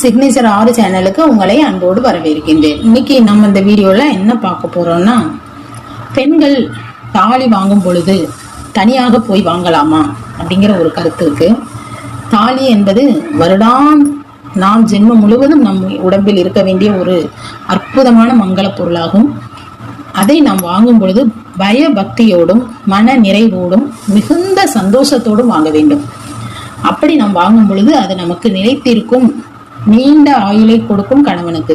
Signature ஆறு சேனலுக்கு உங்களை அன்போடு வரவேற்கின்றேன். இன்னைக்கு நம்ம இந்த வீடியோவில் என்ன பார்க்க போறோம்னா பெண்கள் தாலி வாங்கும் பொழுது தனியாக போய் வாங்கலாமா அப்படிங்கிற ஒரு கருத்து இருக்கு. தாலி என்பது வருடாம் நாம் ஜென்மம் முழுவதும் நம் உடம்பில் இருக்க வேண்டிய ஒரு அற்புதமான மங்கள பொருளாகும். அதை நாம் வாங்கும் பொழுது பயபக்தியோடும் மன நிறைவோடும் மிகுந்த சந்தோஷத்தோடும் வாங்க வேண்டும். அப்படி நாம் வாங்கும் பொழுது அது நமக்கு நிலைத்திருக்கும் நீண்ட ஆயுளை கொடுக்கும் கணவனுக்கு.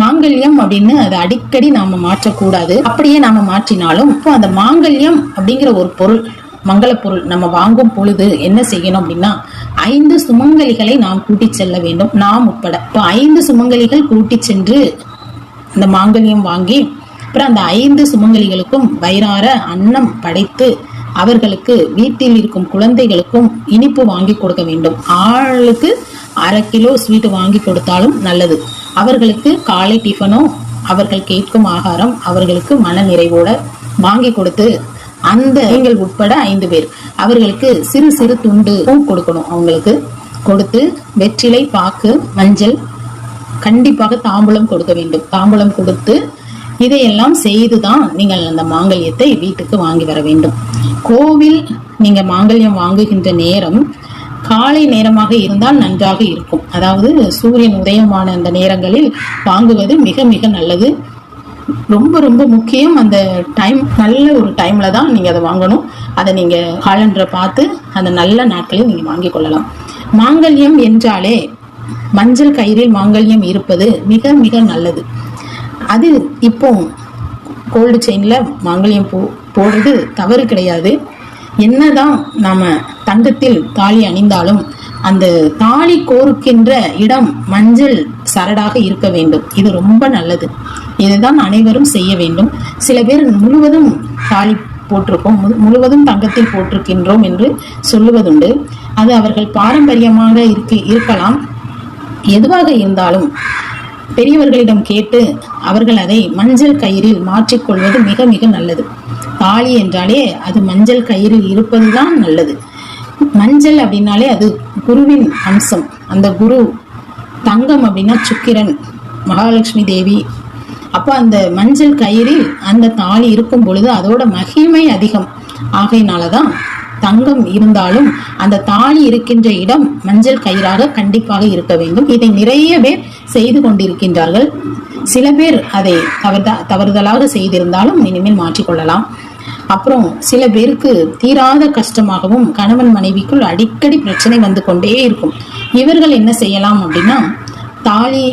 மாங்கல்யம் அப்படின்னு அதை அடிக்கடி நாம மாற்றக்கூடாது. அப்படியே நாம மாற்றினாலும் இப்போ அந்த மாங்கல்யம் அப்படிங்கிற ஒரு பொருள் மங்கள பொருள் நம்ம வாங்கும் பொழுது என்ன செய்யணும் அப்படின்னா ஐந்து சுமங்கலிகளை நாம் கூட்டி செல்ல வேண்டும். நாம் உட்பட. இப்போ ஐந்து சுமங்கலிகள் கூட்டி சென்று அந்த மாங்கல்யம் வாங்கி அப்புறம் அந்த ஐந்து சுமங்கலிகளுக்கும் வயிறார அன்னம் படைத்து அவர்களுக்கு வீட்டில் இருக்கும் குழந்தைகளுக்கும் இனிப்பு வாங்கி கொடுக்க வேண்டும். ஆளுக்கு அரை கிலோ ஸ்வீட் வாங்கி கொடுத்தாலும் நல்லது. அவர்களுக்கு காலை டிஃபனோ அவர்கள் கேட்கும் ஆகாரம் அவர்களுக்கு மன நிறைவோட வாங்கி கொடுத்து அந்த நீங்கள் உட்பட ஐந்து பேர். அவர்களுக்கு சிறு சிறு துண்டு பூ கொடுக்கணும் அவங்களுக்கு. கொடுத்து வெற்றிலை பாக்கு மஞ்சள் கண்டிப்பாக தாம்பூலம் கொடுக்க வேண்டும். தாம்பூலம் கொடுத்து இதையெல்லாம் செய்துதான் நீங்கள் அந்த மாங்கல்யத்தை வீட்டுக்கு வாங்கி வர வேண்டும். கோவில் நீங்க மாங்கல்யம் வாங்குகின்ற நேரம் காலை நேரமாக இருந்தால் நன்றாக இருக்கும். அதாவது சூரியன் உதயமான அந்த நேரங்களில் வாங்குவது மிக மிக நல்லது. ரொம்ப ரொம்ப முக்கியம். அந்த டைம் நல்ல ஒரு டைம்ல தான் நீங்க அதை வாங்கணும். அதை நீங்க காலண்டரை பார்த்து அந்த நல்ல நாட்களில் நீங்க வாங்கி கொள்ளலாம். மாங்கல்யம் என்றாலே மஞ்சள் கயிறில் மாங்கல்யம் இருப்பது மிக மிக நல்லது. அது இப்போ கோல்டு செயின்ல மாங்கல்யம் போ போடுறது தவறு கிடையாது. என்னதான் நாம தங்கத்தில் தாலி அணிந்தாலும் அந்த தாலி கோருக்கின்ற இடம் மஞ்சள் சரடாக இருக்க வேண்டும். இது ரொம்ப நல்லது. இதுதான் அனைவரும் செய்ய வேண்டும். சில பேர் முழுவதும் தாலி போட்டிருக்கோம். மு- முழுவதும் தங்கத்தில் போட்டிருக்கின்றோம் என்று சொல்லுவதுண்டு. அது அவர்கள் பாரம்பரியமாக இருக்கு இருக்கலாம். எதுவாக இருந்தாலும் பெரியவர்களிடம் கேட்டு அவர்கள் அதை மஞ்சள் கயிறில் மாற்றிக்கொள்வது மிக மிக நல்லது. தாலி என்றாலே அது மஞ்சள் கயிறில் இருப்பதுதான் நல்லது. மஞ்சள் அப்படின்னாலே அது குருவின் அம்சம். அந்த குரு தங்கம் அப்படின்னா சுக்கிரன் மகாலட்சுமி தேவி. அப்போ அந்த மஞ்சள் கயிறில் அந்த தாலி இருக்கும் பொழுது அதோட மகிமை அதிகம். ஆகையினால தான் தங்கம் இருந்தாலும் அந்த தாலி இருக்கின்ற இடம் மஞ்சள் கயிறாக கண்டிப்பாக இருக்க வேண்டும். இதை நிறைய பேர் செய்து கொண்டிருக்கின்றார்கள். சில பேர் அதை தவறுத தவறுதலாக செய்திருந்தாலும் இனிமேல் மாற்றிக்கொள்ளலாம். அப்புறம் சில பேருக்கு தீராத கஷ்டமாகவும் கணவன் மனைவிக்குள் அடிக்கடி பிரச்சனை வந்து கொண்டே இருக்கும். இவர்கள் என்ன செய்யலாம் அப்படின்னா தாலி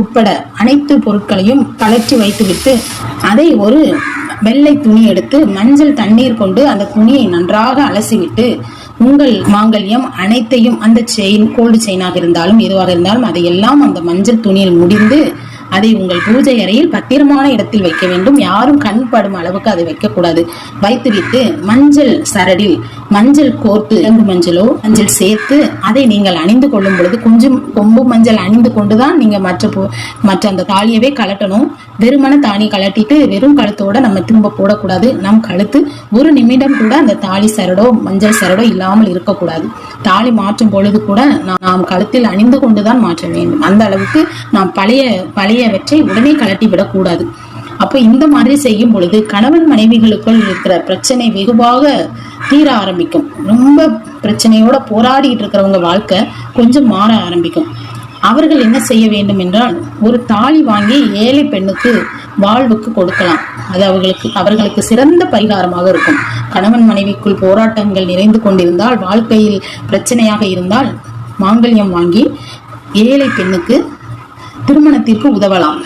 உட்பட அனைத்து பொருட்களையும் கலற்றி வைத்துவிட்டு அதை ஒரு வெள்ளை துணி எடுத்து மஞ்சள் தண்ணீர் கொண்டு அந்த துணியை நன்றாக அலசிவிட்டு உங்கள் மாங்கல்யம் அனைத்தையும் அந்த செயின் கோல்டு செயினாக இருந்தாலும் எதுவாக இருந்தாலும் அதையெல்லாம் அந்த மஞ்சள் துணியில் முடிந்து அதை உங்கள் பூஜை அறையில் பத்திரமான இடத்தில் வைக்க வேண்டும். யாரும் கண் படும் அளவுக்கு அதை வைக்கக்கூடாது. வைத்துவிட்டு மஞ்சள் சரடில் மஞ்சள் கோர்த்து இலங்கு மஞ்சளோ மஞ்சள் சேர்த்து அதை நீங்கள் அணிந்து கொள்ளும் பொழுது கொஞ்சம் கொம்பு மஞ்சள் அணிந்து கொண்டுதான் நீங்க மற்ற மற்ற அந்த தாலியவே கலட்டணும் வெறுமன தாலி கலட்டிட்டு வெறும் கழுத்தோட நம்ம திரும்ப போடக்கூடாது. நம் கழுத்து ஒரு நிமிடம் கூட அந்த தாலி சரடோ மஞ்சள் சரடோ இல்லாமல் இருக்கக்கூடாது. தாலி மாற்றும் பொழுது கூட நாம் நாம் கழுத்தில் அணிந்து கொண்டுதான் மாற்ற வேண்டும். அந்த அளவுக்கு நாம் பழைய பழையவற்றை உடனே கலட்டி விடக்கூடாது. அப்போ இந்த மாதிரி செய்யும் பொழுது கணவன் மனைவிகளுக்குள் இருக்கிற பிரச்சனை வெகுவாக தீர ஆரம்பிக்கும். ரொம்ப பிரச்சனையோட போராடிட்டு இருக்கிறவங்க வாழ்க்கை கொஞ்சம் மாற ஆரம்பிக்கும். அவர்கள் என்ன செய்ய வேண்டும் என்றால் ஒரு தாலி வாங்கி ஏழை பெண்ணுக்கு வாழ்வுக்கு கொடுக்கலாம். அது அவர்களுக்கு அவர்களுக்கு சிறந்த பரிகாரமாக இருக்கும். கணவன் மனைவிக்குள் போராட்டங்கள் நிறைந்து கொண்டிருந்தால் வாழ்க்கையில் பிரச்சனையாக இருந்தால் மாங்கல்யம் வாங்கி ஏழை பெண்ணுக்கு திருமணத்திற்கு உதவலாம்.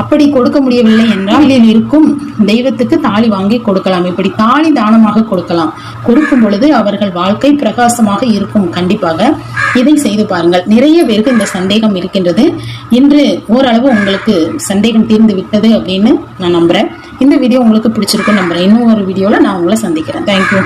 அப்படி கொடுக்க முடியவில்லை என்றால் இதில் இருக்கும் தெய்வத்துக்கு தாலி வாங்கி கொடுக்கலாம். இப்படி தாலி தானமாக கொடுக்கலாம். கொடுக்கும் பொழுது அவர்கள் வாழ்க்கை பிரகாசமாக இருக்கும். கண்டிப்பாக இதை செய்து பாருங்கள். நிறைய பேருக்கு இந்த சந்தேகம் இருக்கின்றது. இன்று ஓரளவு உங்களுக்கு சந்தேகம் தீர்ந்து விட்டது அப்படின்னு நான் நம்புறேன். இந்த வீடியோ உங்களுக்கு பிடிச்சிருக்கும் நம்புறேன். இன்னும் ஒரு வீடியோவில் நான் உங்களை சந்திக்கிறேன். தேங்க்யூ